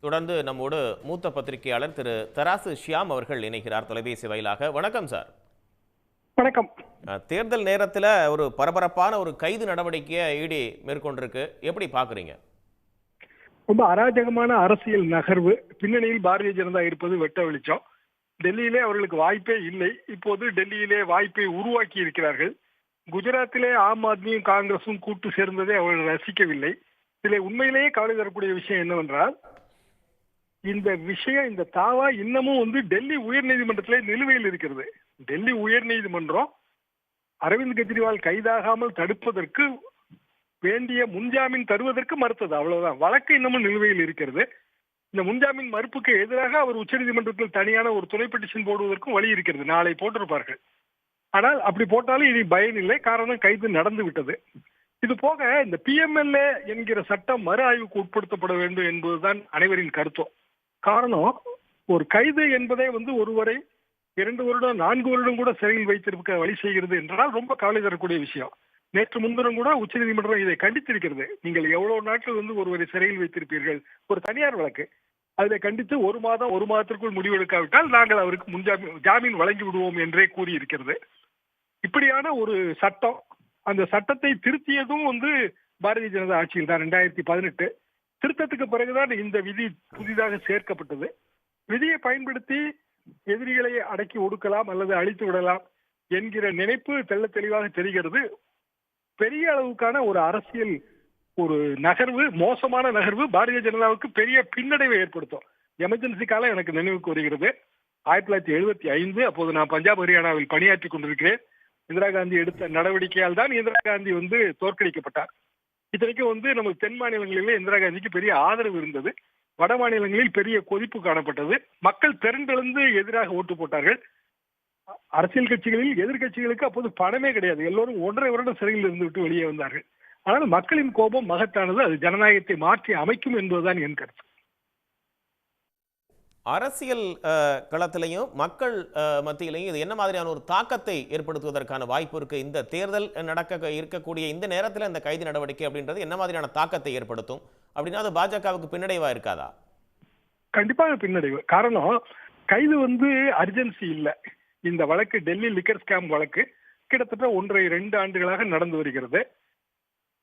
தொடர்ந்து நம்மோடு மூத்த பத்திரிகையாளர் திரு தராசு ஷியாம் அவர்கள் இணைகிறார் தொலைபேசி வாயிலாக. வணக்கம் சார். வணக்கம். தேர்தல் நேரத்தில் ஒரு பரபரப்பான ஒரு கைது நடவடிக்கையை இடி மேற்கொண்டிருக்கு. எப்படி பார்க்குறீங்க ரொம்ப அராஜகமான அரசியல் நகர்வு. பின்னணியில் பாரதிய ஜனதா இருப்பது வெட்ட வெளிச்சம். டெல்லியிலே அவர்களுக்கு வாய்ப்பே இல்லை. இப்போது டெல்லியிலே வாய்ப்பை உருவாக்கி இருக்கிறார்கள். குஜராத்திலே ஆம் ஆத்மியும் காங்கிரசும் கூட்டு சேர்ந்ததை அவர்கள் ரசிக்கவில்லை. இதில் உண்மையிலேயே கவலை தரக்கூடிய விஷயம் என்னவென்றால் இந்த விஷயம் இந்த தாவா இன்னமும் வந்து டெல்லி உயர் நீதிமன்றத்தில் நிலுவையில் இருக்கிறது. டெல்லி உயர் நீதிமன்றம் அரவிந்த் கெஜ்ரிவால் கைதாகாமல் தடுப்பதற்கு வேண்டிய முன்ஜாமீன் தருவதற்கு மறுத்தது. அவ்வளவுதான். வழக்கு இன்னமும் நிலுவையில் இருக்கிறது. இந்த முன்ஜாமீன் மறுப்புக்கு எதிராக அவர் உச்சநீதிமன்றத்தில் தனியான ஒரு துணை பெட்டிஷன் போடுவதற்கும் வழி இருக்கிறது. நாளை போட்டிருப்பார்கள். ஆனால் அப்படி போட்டாலும் இனி பயன் இல்லை. காரணம் கைது நடந்து விட்டது. இது போக இந்த பிஎம்எல்ஏ என்கிற சட்டம் மறு ஆய்வுக்கு உட்படுத்தப்பட வேண்டும் என்பதுதான் அனைவரின் கருத்தும் காரணம் ஒரு கைது என்பதே வந்து ஒருவரை இரண்டு வருடம் நான்கு வருடம் கூட சிறையில் வைத்திருக்க வழி செய்கிறது என்றால் ரொம்ப கவலை தரக்கூடிய விஷயம். நேற்று முன்தினம் கூட உச்சநீதிமன்றம் இதை கண்டித்திருக்கிறது. நீங்கள் எவ்வளவு நாட்கள் வந்து ஒருவரை சிறையில் வைத்திருப்பீர்கள்? ஒரு தனியார் வழக்கு. அதை கண்டித்து ஒரு மாதம் ஒரு மாதத்திற்குள் முடிவெடுக்காவிட்டால் நாங்கள் அவருக்கு முன்ஜாமீன் ஜாமீன் வழங்கி விடுவோம் என்றே கூறியிருக்கிறது. இப்படியான ஒரு சட்டம் அந்த சட்டத்தை திருத்தியதும் வந்து பாரதிய ஜனதா ஆட்சியில் தான் ரெண்டாயிரத்தி பதினெட்டு. திருத்தத்துக்கு பிறகுதான் இந்த விதி புதிதாக சேர்க்கப்பட்டது. விதியை பயன்படுத்தி எதிரிகளை அடக்கி ஒடுக்கலாம் அல்லது அழித்து விடலாம் என்கிற நினைப்பு தெள்ள தெளிவாக தெரிகிறது. பெரிய அளவுக்கான ஒரு அரசியல் ஒரு நகர்வு மோசமான நகர்வு பாரதிய ஜனதாவுக்கு பெரிய பின்னடைவை ஏற்படுத்தும். எமர்ஜென்சி காலம் எனக்கு நினைவுக்கு வருகிறது ஆயிரத்தி தொள்ளாயிரத்தி எழுபத்தி ஐந்து அப்போது நான் பஞ்சாப் ஹரியானாவில் பணியாற்றி கொண்டிருக்கிறேன். இந்திரா காந்தி எடுத்த நடவடிக்கையால் தான் இந்திரா காந்தி வந்து தோற்கடிக்கப்பட்டார். இத்தனைக்கும் வந்து நமக்கு தென் மாநிலங்களிலே இந்திரா காந்திக்கு பெரிய ஆதரவு இருந்தது. வட மாநிலங்களில் பெரிய கொதிப்பு காணப்பட்டது. மக்கள் திரண்டெழுந்து எதிராக ஓட்டு போட்டார்கள். அரசியல் கட்சிகளில் எதிர்கட்சிகளுக்கு அப்போது பணமே கிடையாது. எல்லோரும் ஒன்றரை வருடம் சிறையில் இருந்து விட்டு வெளியே வந்தார்கள். ஆனால் மக்களின் கோபம் மகத்தானது. அது ஜனநாயகத்தை மாற்றி அமைக்கும் என்பதுதான் என் கருத்து. அரசியல் களத்திலையும் மக்கள் மத்தியிலையும் இது என்ன மாதிரியான ஒரு தாக்கத்தை ஏற்படுத்துவதற்கான வாய்ப்பு இருக்கு? இந்த தேர்தல் நடக்க இருக்கக்கூடிய இந்த நேரத்தில் இந்த கைது நடவடிக்கை அப்படின்றது என்ன மாதிரியான தாக்கத்தை ஏற்படுத்தும்? அப்படின்னா அது பாஜகவுக்கு பின்னடைவா இருக்காதா? கண்டிப்பாக பின்னடைவு. காரணம் கைது வந்து அர்ஜென்சி இல்லை. இந்த வழக்கு டெல்லி லிக்கர் ஸ்கேம் வழக்கு கிட்டத்தட்ட ஒன்றை ரெண்டு ஆண்டுகளாக நடந்து வருகிறது.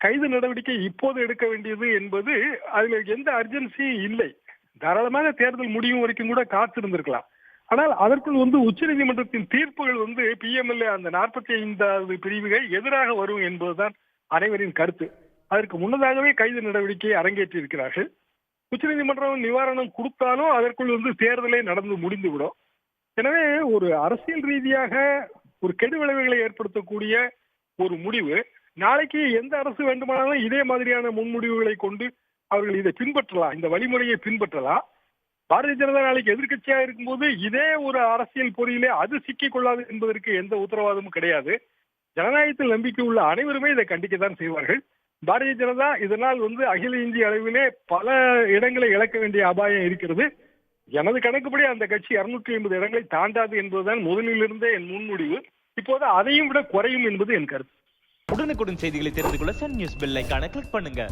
கைது நடவடிக்கை இப்போது எடுக்க வேண்டியது என்பது அதில் எந்த அர்ஜென்சியும் இல்லை. தாராளமாக தேர்தல் முடியும் வரைக்கும் கூட காத்திருந்திருக்கலாம். ஆனால் அதற்குள் வந்து உச்சநீதிமன்றத்தின் தீர்ப்புகள் வந்து பிஎம்எல்ஏ அந்த நாற்பத்தி ஐந்தாவது பிரிவுகள் எதிராக வரும் என்பதுதான் அனைவரின் கருத்து. அதற்கு முன்னதாகவே கைது நடவடிக்கையை அரங்கேற்றி இருக்கிறார்கள் உச்சநீதிமன்றம் நிவாரணம் கொடுத்தாலும் அதற்குள் வந்து தேர்தலே நடந்து முடிந்துவிடும். எனவே ஒரு அரசியல் ரீதியாக ஒரு கெடுவிளைவுகளை ஏற்படுத்தக்கூடிய ஒரு முடிவு. நாளைக்கு எந்த அரசு வேண்டுமானாலும் இதே மாதிரியான முன்முடிவுகளை கொண்டு அவர்கள் இதை பின்பற்றலாம் இந்த வழிமுறையை பின்பற்றலாம். பாரதிய ஜனதா நாளைக்கு எதிர்க்கட்சியாக இருக்கும்போது இதே ஒரு அரசியல் பொறியிலே அது சிக்கிக் கொள்ளாது என்பதற்கு எந்த உத்தரவாதமும் கிடையாது. ஜனநாயகத்தில் நம்பிக்கை உள்ள அனைவருமே இதை கண்டிக்கத்தான் செய்வார்கள். பாரதிய ஜனதா இதனால் வந்து அகில இந்திய அளவிலே பல இடங்களை இழக்க வேண்டிய அபாயம் இருக்கிறது. எனது கணக்குப்படி அந்த கட்சி 250 ஐம்பது இடங்களை தாண்டாது என்பதுதான் முதலிலிருந்தே என் முன்முடிவு. இப்போது அதையும் விட குறையும் என்பது என் கருத்து. உடனுக்குடன் செய்திகளை தெரிந்து கொள்ள சன் நியூஸ் பெல் கிளிக் பண்ணுங்க.